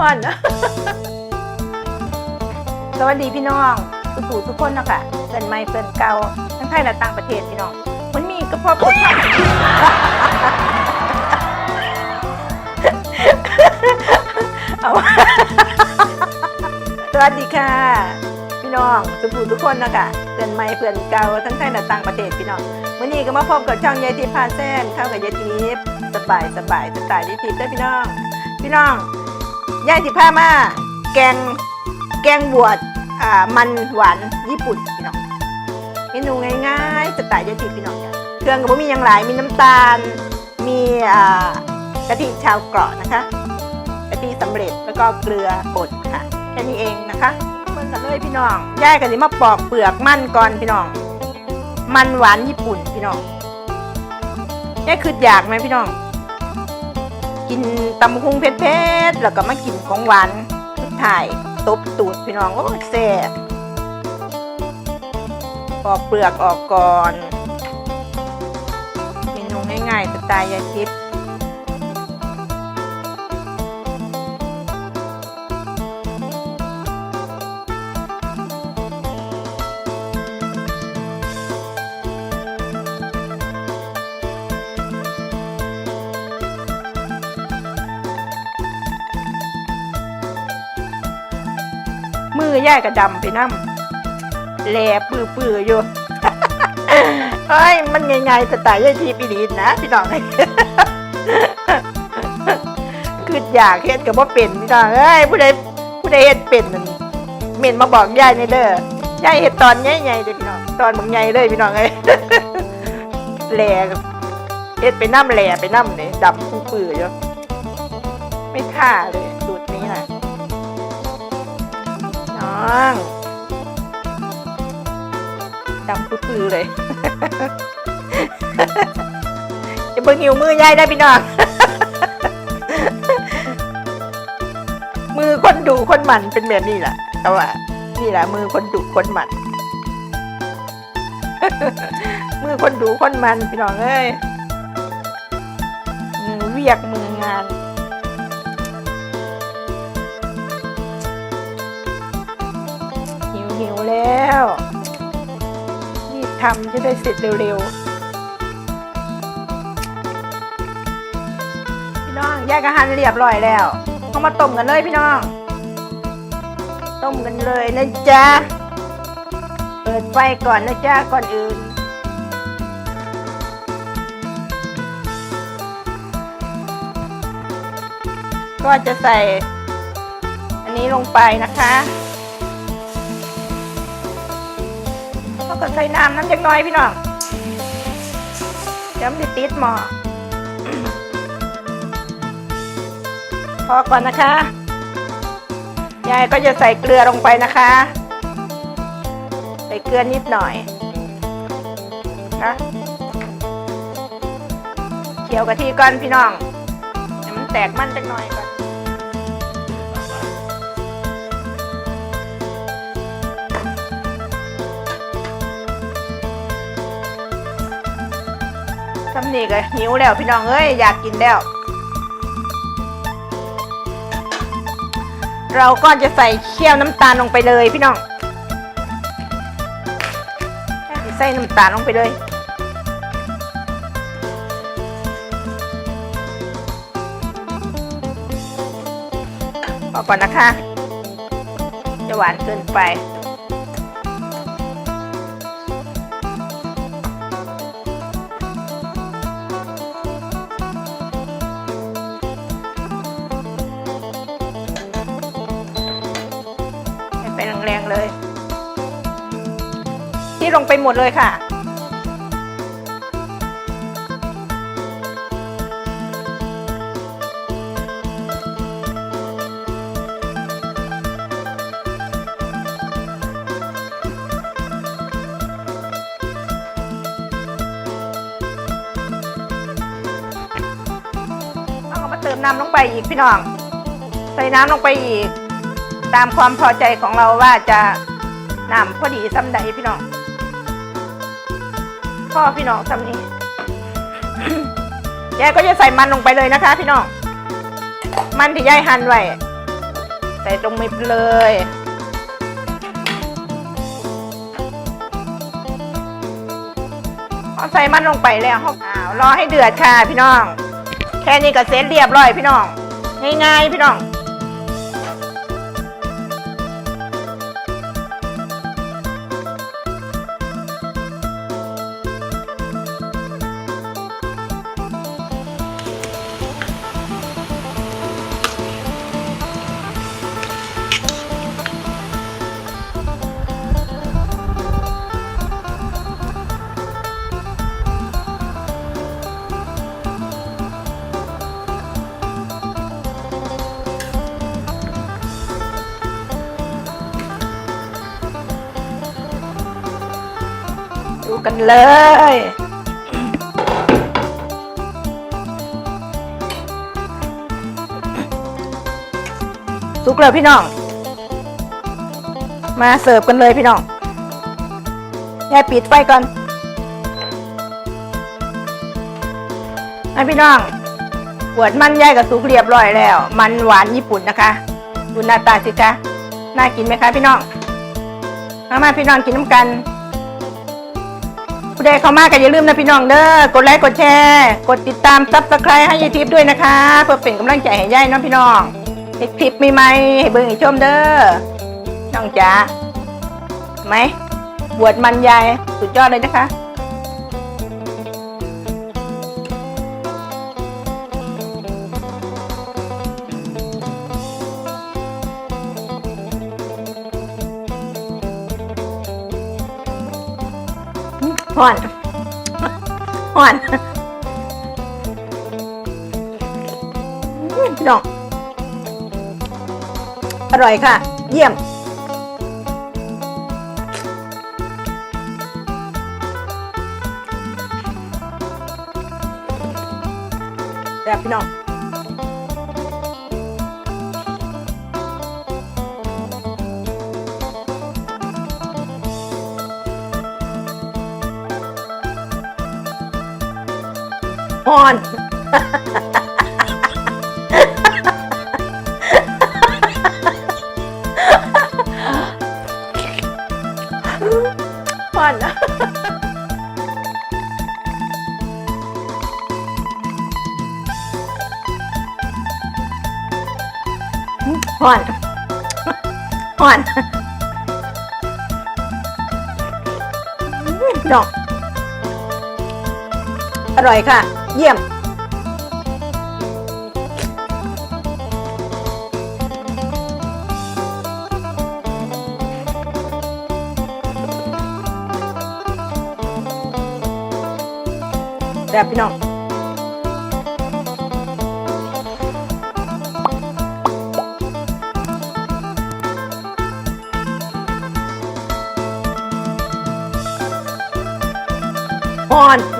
ผ่อนสวัสดีพี่น้องทุกผู้ทุกคนนะคะเพื่อนใหม่เพื่อนเก่าทั้งไทยและต่างประเทศพี่น้อง มันมีก็เพาะผมเอาสวัสดีค่ะ พี่น้องทุกผู้ทุกคนนะคะเพื่อนใหม่เพื่อนเก่าทั้งไทยและต่างประเทศพี่น้องวันนี้ก็มาพบกับช่องยายทิพย์พาแซนเข้ากับยายทิพย์สบายสบายสไตล์ยายทิพย์ได้พี่น้อง พี่น้อง ย่ายสิผ้ามา แกง แกงบวชอ่า มันหวานญี่ปุ่นพี่น้องเมนูง่ายๆสไตล์ยายทิพย์พี่น้องจ้ะเครื่องก็บ่มีอย่างหลาย มีน้ำตาล มีอ่ากะทิชาวเกราะนะคะกะทิสำเร็จแล้วก็เกลือป่นค่ะแค่นี้เองนะคะเพิ่งกันเลยพี่น้องย่ายกันสิมาปอกเปลือกมันก่อนพี่น้อง มันหวานญี่ปุ่นพี่น้องย่ายคืออยากไหมพี่น้อง กินตำคุงเพ็ดๆแล้วก็มากินของหวานสุดท้ายตบตูดพี่น้องโอ้แซ่บปอกเปลือกออกก่อน เมนูง่ายๆสไตล์ยายทิพย์ มือย่ายกระดำไปน้ำแหลปื้อๆอยู่เฮ้ยมันง่ายๆสไตล์ยายทิพย์อีหลีนะพี่น้องคืออยากเฮ็ดกับว่าเป็นพี่น้องเอ้ยผู้ใดผู้ใดเฮ็ดเป็นนั่นเม่นมาบอกยายในเด้อยายเฮ็ดตอนใหญ่ๆเด้อพี่น้องตอนบางใหญ่เลยพี่น้องเอ้ยแหลเฮ็ดไปน้ำแหลไปน้ำเนี่ยดำปื้อๆอยู่ไม่ท่าเลยสูตรนี้น่ะ องดำปื้อเลย จะเบิ่งหิวมือยายได้พี่น้อง มือคนดูคนหมันเป็นแบบนี้แหละแต่ว่า นี่แหละมือคนดุคนหมัน มือคนดูคนมันพี่น้องเอ้ยมือเวียกมืองาน ทำจะได้เสร็จเร็วๆ พี่น้องแยกอาหารเรียบร้อยแล้วเอามาต้มกันเลยพี่น้อง ต้มกันเลยนะจ๊ะ เปิดไฟก่อนนะจ๊ะก่อนอื่นก็จะใส่อันนี้ลงไปนะคะ แล้วก็ใส่น้ำน้ำจักน้อยพี่น้องเดี๋ยวมันติดหม้อพอก่อนนะคะ ยายก็จะใส่เกลือลงไปนะคะ ใส่เกลือนิดหน่อยนะเคี่ยวกะทิก่อนพี่น้องให้มันแตกมันจักหน่อย ก่อนสำนีก็หิวแล้วพี่น้องเอ้ยอยากกินแล้ว เราก็จะใส่เคี่ยวน้ำตาลลงไปเลยพี่น้องใส่น้ำตาลลงไปเลยพอก่อนนะคะ จะหวานเกินไป แรงเลย ที่ลงไปหมดเลยค่ะเอามาเติมน้ำลงไปอีกพี่น้อง ใส่น้ำลงไปอีก ตามความพอใจของเราว่าจะน้ำพอดีซ้ำใดพี่น้องพ่อพี่น้องทำนี้ยายก็จะใส่มันลงไปเลยนะคะ พี่น้อง มันที่ยายหั่นไว้ใส่ตรงมิดเลย พอใส่มันลงไปแล้วอ้าวรอให้เดือดค่ะ พี่น้อง แค่นี้ก็เสร็จเรียบร้อยพี่น้อง ง่ายๆพี่น้อง ดูกันเลย สุกเลยพี่น้อง มาเสิร์ฟกันเลยพี่น้องยายปิดไฟก่อนให้พี่น้องปวดมันยายกับสุกเรียบร้อยแล้ว มันหวานญี่ปุ่นนะคะ ดูหน้าตาสิคะ น่ากินไหมคะพี่น้อง มามาพี่น้องกินน้ำกัน ผู้ใดเข้ามาก็อย่าลืมนะพี่น้องเด้อกดไลค์กดแชร์กดติดตามซับสไครต์ให้ยายทิพย์ด้วยนะคะ เพื่อเป็นกำลังใจให้ยายเน้องพี่น้องเห็ดคลิปใหม่ให้เบิ่งให้ชมเด้อน้องจ๋าไหมบวชมันยายสุดยอดเลยนะคะ ห่อนห่อนอื้อพี่น้อง อร่อยค่ะ เยี่ยมแบบพี่น้อง อ่อนอ่อนอ่อนอ่อนดอกอร่อยค่ะ เยี่ยม แบบพี่น้องฮอน